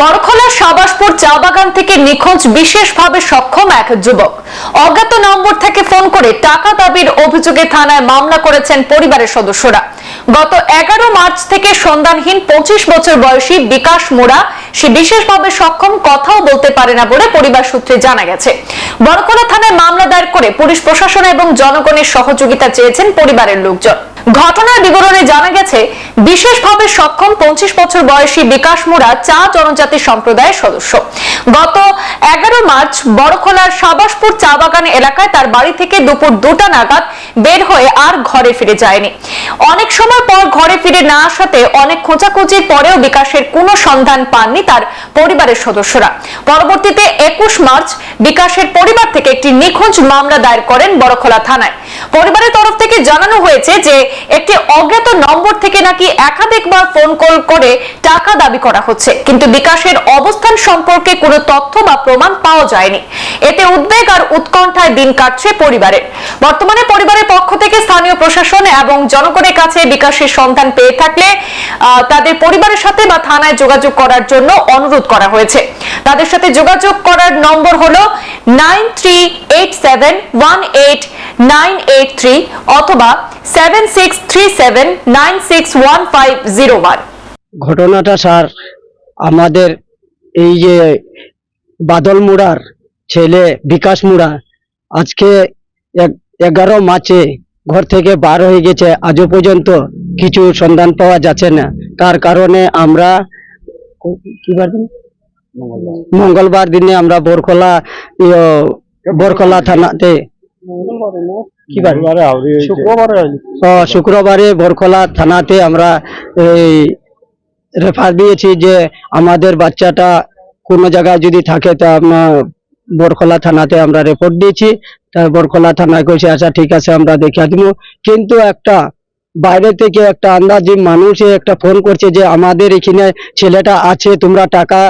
বড়খলা সাবাসপুর চা বাগান থেকে নিখোঁজ, বিশেষভাবে সক্ষম এক যুবক। অজ্ঞাত নম্বর থেকে ফোন করে টাকা দাবির অভিযোগে থানায় মামলা করেছেন পরিবারের সদস্যরা। গত এগারো মার্চ থেকে সন্ধানহীন পঁচিশ বছর বয়সী বিকাশ মোড়া সে বিশেষভাবে সক্ষম কথাও বলতে পারে না বলে পরিবার সূত্রে জানা গেছে। বড়খলা থানায় মামলা দায়ের করে পুলিশ প্রশাসন এবং জনগণের সহযোগিতা চেয়েছেন পরিবারের লোকজন। ঘটনার বিবরণে জানা গেছে, বিশেষভাবে সক্ষম পঁচিশ বছর বয়সী বিকাশ মোড়া চা জনজাতি সম্প্রদায়ের সদস্য। গত এগারো মার্চ বড়খলার সাবাসপুর চা বাগান এলাকায় তার বাড়ি থেকে দুপুর দুটা নাগাদ বের হয়ে আর ঘরে ফিরে যায়নি। অনেক সময় পর ঘরে ফিরে না আসাতে অনেক খোঁচাখুচির পরেও বিকাশের কোনো সন্ধান পাননি তার পরিবারের সদস্যরা। পরবর্তীতে একুশ মার্চ বিকাশের পরিবার থেকে একটি নিখোঁজ মামলা দায়ের করেন বড়খোলা থানায়। পরিবারের তরফ থেকে জানানো হয়েছে যে, একটি অজ্ঞাত নম্বর থেকে নাকি একাধিকবার ফোন কল করে টাকা দাবি করা হচ্ছে। কিন্তু বিকাশের অবস্থান সম্পর্কে কোনো তথ্য বা প্রমাণ পাওয়া যায়নি। এতে উদ্বেগ আর উৎকণ্ঠায় দিন কাটছে পরিবারের। বর্তমানে পরিবারের পক্ষ থেকে স্থানীয় প্রশাসন এবং জনগণের কাছে বিকাশের সন্ধান পেয়ে থাকলে তাদের পরিবারের সাথে বা থানায় যোগাযোগ করার জন্য অনুরোধ করা হয়েছে। তাদের সাথে যোগাযোগ করার নম্বর হলো nine three eight seven one eight nine eight three অথবা seven six three seven nine six one five zero one. ঘটনাটা স্যার, আমাদের এই যে বাদল মুড়ার ছেলে বিকাশ মুড়া আজকে এগারো মার্চে ঘর থেকে বার হয়ে গেছে। আজও পর্যন্ত কিছু সন্ধান পাওয়া যাচ্ছে না। তার কারণে আমরা মঙ্গলবার দিনে আমরা বরখলা ইয়ে, বরখলা থানাতে শুক্রবারে বরখলা থানাতে আমরা এই রেফার দিয়েছি যে আমাদের বাচ্চাটা কোনো জায়গায় যদি থাকে তা আমরা বরখলা থানাতে আমরা রিপোর্ট দিয়েছি। তা বরখলা থানায় কইছে আচ্ছা ঠিক আছে, আমরা দেখে দিব কিন্তু একটা বাইরে থেকে একটা আন্দাজি মানুষে একটা ফোন করছে যে, আমাদের এখানে ছেলেটা আছে, তোমরা টাকা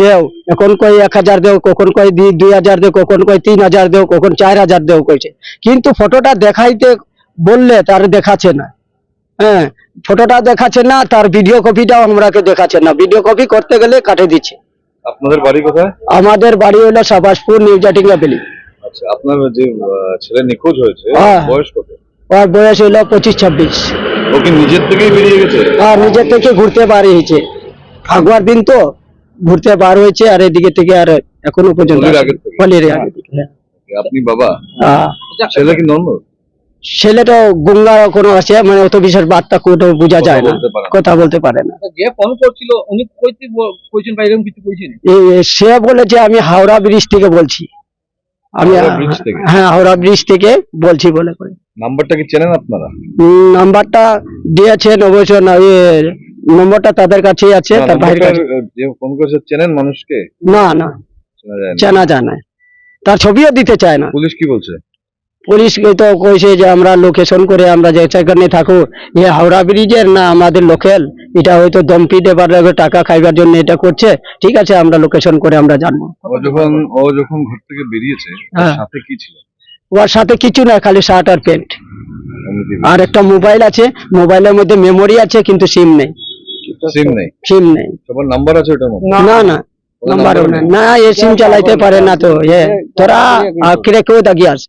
দেও। এখন কই এক হাজার দেও, কখন কই দুই হাজার দেও, কখন কই তিন হাজার দেও, কখন চার হাজার দেও, কইছে। কিন্তু ফটোটা দেখাইতে বললে তার দেখাচ্ছে না। হ্যাঁ ফটোটা দেখাচ্ছে না তার ভিডিও কপিটাও আমরাকে দেখাচ্ছে না। ভিডিও কপি করতে গেলে কাটে দিচ্ছে। আপনাদের বাড়ি কোথায়? আমাদের বাড়ি হলো সাবাসপুর নিউ জাটিঙ্গা বেলি আচ্ছা আপনার যে ছেলে নিখোঁজ হয়েছে হ্যাঁ। বয়স কত? ওর বয়স হইল পঁচিশ ছাব্বিশ। ও কি নিজের থেকেই বেরিয়ে গেছে? আর নিজের থেকে ঘুরতে বার হয়েছে। ফাগুয়ার দিন তো ঘুরতে বার হয়েছে আর এদিকে থেকে আর এখনও পর্যন্ত হ্যাঁ। আপনি বাবা? আহ, ছেলে কি নর্মাল ছেলেটা গঙ্গা কোনো আছে মানে অত বিশেষ বার্তা কোনো বোঝা যায় না। কথা বলতে পারে না। যে ফোন করছিল উনি কইতে কইছেন বা এরকম কিছু কইছেন? এ- সে বলেছে আমি হাওড়া ব্রিজ থেকে বলছি। আমি হাওড়া ব্রিজ থেকে? হ্যাঁ হাওড়া ব্রিজ থেকে বলছি বলে করে। নাম্বারটা কি চেনেন আপনারা? নাম্বারটা দিয়েছেন অবশ্য না নম্বরটা তাদের কাছেই আছে তার ভাইয়ের কাছে। যে ফোন করেছে চেনেন মানুষকে? না না। চেনা যায় না। চেনা যায় না। তার ছবিও দিতে চায় না। পুলিশ কি বলছে? পুলিশ তো কইছে যে আমরা লোকেশন করে আমরা যে সেখানে থাকো এ হাওড়া ব্রিজের না আমাদের লোকাল এটা হয়তো দমপি দেবার লাগে টাকা খাইবার জন্য এটা করছে ঠিক আছে আমরা লোকেশন করে আমরা জানব যখন ও যখন ঘর থেকে বেরিয়েছে হ্যাঁ। সাথে কি ছিল ওর সাথে কিছু না খালি শার্ট আর প্যান্ট আর একটা মোবাইল আছে মোবাইলের মধ্যে মেমোরি আছে কিন্তু সিম নেই সিম নেই সিম নেই সবার নাম্বার আছে ওটার মধ্যে না না নাম্বার না নেই? না এ সিম চালাইতে পারে না তো এ তোরা ক্রেকেও দাগি আছে